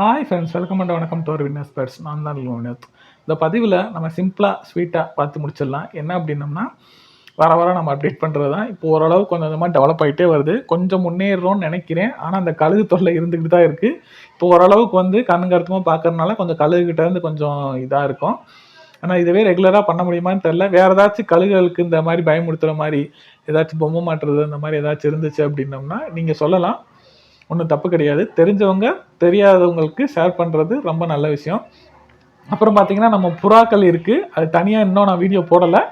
Hi friends welcome and வணக்கம் to winners bears நான் தான் வினோத். இந்த பதிவில் நம்ம சிம்பிளாக ஸ்வீட்டாக பார்த்து முடிச்சிடலாம். என்ன அப்படின்னம்னா வர வர நம்ம அப்டேட் பண்ணுறது தான். இப்போ ஓரளவு கொஞ்சம் கொஞ்சமாக டெவலப் ஆகிட்டே வருது. கொஞ்சம் முன்னேறோம்னு நினைக்கிறேன். ஆனால் அந்த கழுகு தொல்லை இருந்துக்கிட்டு தான் இருக்குது இப்போ ஓரளவுக்கு வந்து கண்ணு கருத்துமாக பார்க்கறதுனால கொஞ்சம் கழுகுகிட்ட இருந்து கொஞ்சம் இதாக இருக்கும். ஆனால் இதுவே ரெகுலராக பண்ண முடியுமான்னு தெரில வேறு ஏதாச்சும் கழுகுகளுக்கு இந்த மாதிரி பயமுறுத்துகிற மாதிரி ஏதாச்சும் பொம்மை மாட்டுறது அந்த மாதிரி ஏதாச்சும் இருந்துச்சு அப்படின்னம்னா நீங்கள் சொல்லலாம். ஒன்றும் தப்பு கிடையாது. தெரிஞ்சவங்க தெரியாதவங்களுக்கு ஷேர் பண்ணுறது ரொம்ப நல்ல விஷயம். அப்புறம் பார்த்தீங்கன்னா நம்ம புறாக்கள் இருக்குது அது தனியாக இன்னும் நான் வீடியோ போடலை.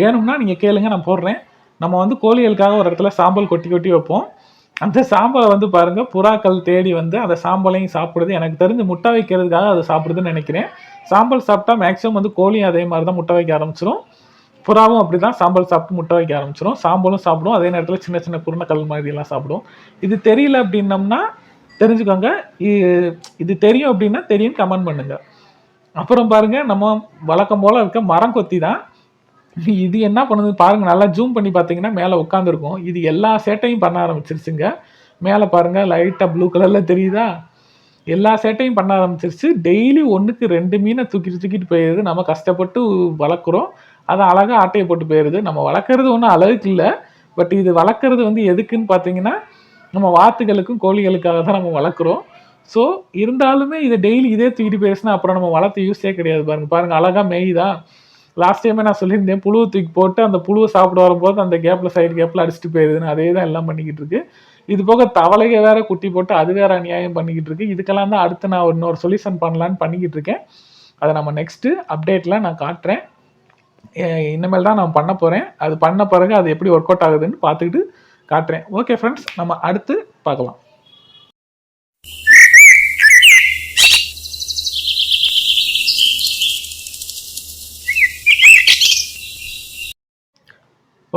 வேணும்னா நீங்கள் கேளுங்க நான் போடுறேன். நம்ம வந்து கோழிகளுக்காக ஒரு இடத்துல சாம்பல் கொட்டி கொட்டி வைப்போம். அந்த சாம்பலை வந்து பாருங்கள் புறாக்கள் தேடி வந்து அந்த சாம்பலையும் சாப்பிடுது. எனக்கு தெரிஞ்சு முட்டை வைக்கிறதுக்காக அதை சாப்பிடுதுன்னு நினைக்கிறேன். சாம்பல் சாப்பிட்டா மேக்ஸிமம் வந்து கோழியும் அதே மாதிரி தான் முட்டை வைக்க ஆரம்பிச்சிடும் புறாவும் அப்படி தான் சாம்பல் சாப்பிட்டு முட்டை வைக்க ஆரம்பிச்சிடும் சாம்பலும் சாப்பிடும். அதே நேரத்தில் சின்ன சின்ன குருணக்கல் எல்லாம் சாப்பிடும். இது தெரியல அப்படின்னம்னா தெரிஞ்சுக்கோங்க. இது தெரியும் அப்படின்னா தெரியும் கமெண்ட் பண்ணுங்க. அப்புறம் பாருங்க நம்ம வழக்கம் போல இருக்க மரம் கொத்தி தான் இது என்ன பண்ணுது? பாருங்க நல்லா ஜூம் பண்ணி பார்த்தீங்கன்னா மேலே உட்காந்துருக்கும் இது எல்லா சேட்டையும் பண்ண ஆரம்பிச்சிருச்சுங்க. மேலே பாருங்க லைட்டாக ப்ளூ கலரில் தெரியுதா? எல்லா சேட்டையும் பண்ண ஆரம்பிச்சிருச்சு. டெய்லி ஒன்றுக்கு ரெண்டு மீனை தூக்கிட்டு தூக்கிட்டு போயிடுது. நம்ம கஷ்டப்பட்டு வளர்க்குறோம். அது அழகாக ஆட்டையை போட்டு போயிடுது நம்ம வளர்க்குறது ஒன்றும் அழகுக்கு இல்லை. பட் இது வளர்க்குறது வந்து எதுக்குன்னு பார்த்தீங்கன்னா நம்ம வாத்துகளுக்கும் கோழிகளுக்காக தான் நம்ம வளர்க்குறோம். ஸோ இருந்தாலுமே இதை டெய்லி இதே தூக்கிட்டு போயிடுச்சுன்னா அப்புறம் நம்ம வளர்த்து யூஸே கிடையாது பாருங்க. பாருங்க அழகாக மெய்தா லாஸ்ட் டைமே நான் சொல்லியிருந்தேன் புழுவை தூக்கி போட்டு அந்த புழுவை சாப்பிட வரும்போது அந்த கேப்பில் சைடு கேப்பில் அடிச்சுட்டு போயிடுதுன்னு அதே தான் எல்லாம் பண்ணிக்கிட்டு இருக்கு. இது போக தவளைக வேற குட்டி போட்டு அது வேற அநியாயம் பண்ணிக்கிட்டு இருக்கு. இதுக்கெல்லாம் தான் அடுத்து நான் இன்னொரு சொல்யூஷன் பண்ணலான்னு பண்ணிக்கிட்டு இருக்கேன். அதை நம்ம நெக்ஸ்ட்டு அப்டேட்டில் நான் காட்டுறேன். இனிமேல் தான் நான் பண்ண போகிறேன் அது பண்ண பிறகு அது எப்படி ஒர்க் அவுட் ஆகுதுன்னு பார்த்துக்கிட்டு காட்டுறேன். ஓகே ஃப்ரெண்ட்ஸ் நம்ம அடுத்து பார்க்கலாம்.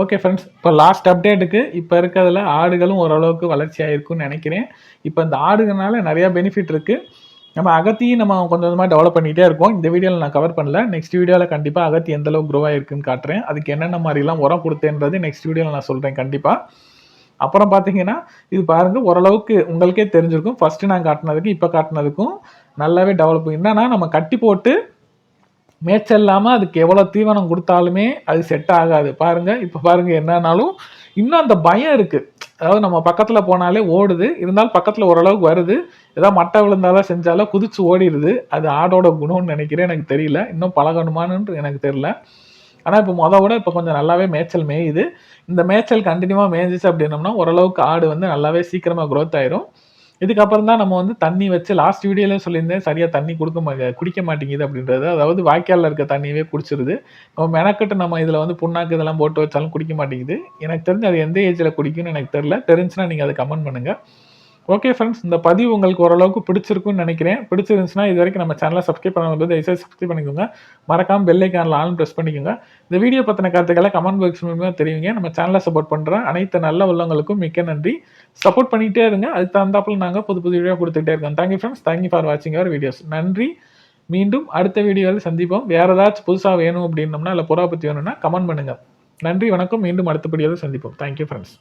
ஓகே ஃப்ரெண்ட்ஸ் இப்போ லாஸ்ட் அப்டேட்டுக்கு இப்போ இருக்கிறதுல ஆடுகளும் ஓரளவுக்கு வளர்ச்சி ஆகிருக்குன்னு நினைக்கிறேன். இப்போ இந்த ஆடுகள்னால நிறையா பெனிஃபிட் இருக்குது நம்ம அகத்தியும் நம்ம கொஞ்சம் கொஞ்சமாக டெவலப் பண்ணிகிட்டே இருக்கோம். இந்த வீடியோவில் நான் கவர் பண்ணல. நெக்ஸ்ட் வீடியோவில் கண்டிப்பாக அகத்தி எந்த அளவுக்கு க்ரோ ஆகிருக்குன்னு காட்டுறேன். அதுக்கு என்னென்ன மாதிரிலாம் உரம் கொடுத்தேன்றது நெக்ஸ்ட் வீடியோவில் நான் சொல்கிறேன் கண்டிப்பாக அப்புறம் பார்த்தீங்கன்னா இது பாருங்கள் ஓரளவுக்கு உங்களுக்கே தெரிஞ்சிருக்கும். ஃபஸ்ட்டு நான் காட்டினதுக்கும் இப்போ காட்டினதுக்கும் நல்லாவே டெவலப் என்னன்னா நம்ம கட்டி போட்டு மேய்ச்சல் இல்லாமல் அதுக்கு எவ்வளோ தீவனம் கொடுத்தாலுமே அது செட் ஆகாது. பாருங்கள் இப்போ பாருங்கள் என்னன்னாலும் இன்னும் அந்த பயம் இருக்குது அதாவது நம்ம பக்கத்தில் போனாலே ஓடுது. இருந்தாலும் பக்கத்தில் ஓரளவுக்கு வருது. ஏதாவது மட்டை விழுந்தாலும் செஞ்சாலும் குதிச்சு ஓடிடுது அது ஆடோட குணம்னு நினைக்கிறேன். எனக்கு தெரியல. இன்னும் பழகணுமான்னு எனக்கு தெரியல. ஆனால் இப்போ மொதல் விட இப்போ கொஞ்சம் நல்லாவே மேய்ச்சல் மேயுது. இந்த மேய்ச்சல் கண்டினியூவாக மேய்ஞ்சிச்சு அப்படின்னம்னா ஓரளவுக்கு ஆடு வந்து நல்லாவே சீக்கிரமாக க்ரோத் ஆயிரும். இதுக்கப்புறம் தான் நம்ம வந்து தண்ணி வச்சு லாஸ்ட் வீடியோலேயும் சொல்லியிருந்தேன் சரியாக தண்ணி கொடுக்க மா குடிக்க மாட்டேங்குது அப்படின்றது. அதாவது வாய்க்காலில் இருக்க தண்ணியவே குடிச்சிருது. நம்ம மெனக்கட்டு நம்ம இதில் வந்து புண்ணாக்கு இதெல்லாம் போட்டு வச்சாலும் குடிக்க மாட்டேங்குது. எனக்கு தெரிஞ்சு அது எந்த ஏஜில் குடிக்கும்னு எனக்கு தெரில தெரிஞ்சுன்னா நீங்கள் அதை கமெண்ட் பண்ணுங்கள் ஓகே ஃப்ரெண்ட்ஸ் இந்த பதிவு உங்களுக்கு ஓரளவுக்கு பிடிச்சிருக்குன்னு நினைக்கிறேன். பிடிச்சிருந்துச்சுன்னா இது வரைக்கும் நம்ம சேனலை சப்ஸ்கிரைப் பண்ணும்போது தயவுசெய்து சப்ஸ்கிரைப் பண்ணிக்கோங்க. மறக்காம பெல்லைக்கானில் ஆன் ப்ரெஸ் பண்ணிக்கோங்க. இந்த வீடியோ பற்றின கருத்துக்களை கமெண்ட் பாக்ஸ் மூலமாக தெரியுங்க நம்ம சேனலை சப்போர்ட் பண்ணுற அனைத்து நல்ல உள்ளவங்களுக்கும் மிக்க நன்றி. சப்போர்ட் பண்ணிகிட்டே இருங்க. அதுக்கு தகுந்தாப்பில் நாங்கள் புது புது வீடியோ கொடுத்துக்கிட்டே இருக்கோம். தேங்க்யூ ஃப்ரெண்ட்ஸ் தேங்க்யூ ஃபார் வாட்சிங் அவர் வீடியோஸ் நன்றி. மீண்டும் அடுத்த வீடியோவில் சந்திப்போம். வேறு ஏதாச்சும் புதுசாக வேணும் அப்படின்னம்னா இல்லை புறா பற்றி வேணும்னா கமெண்ட் பண்ணுங்கள் நன்றி வணக்கம். மீண்டும் அடுத்த வீடியோவில் சந்திப்போம். Thank you friends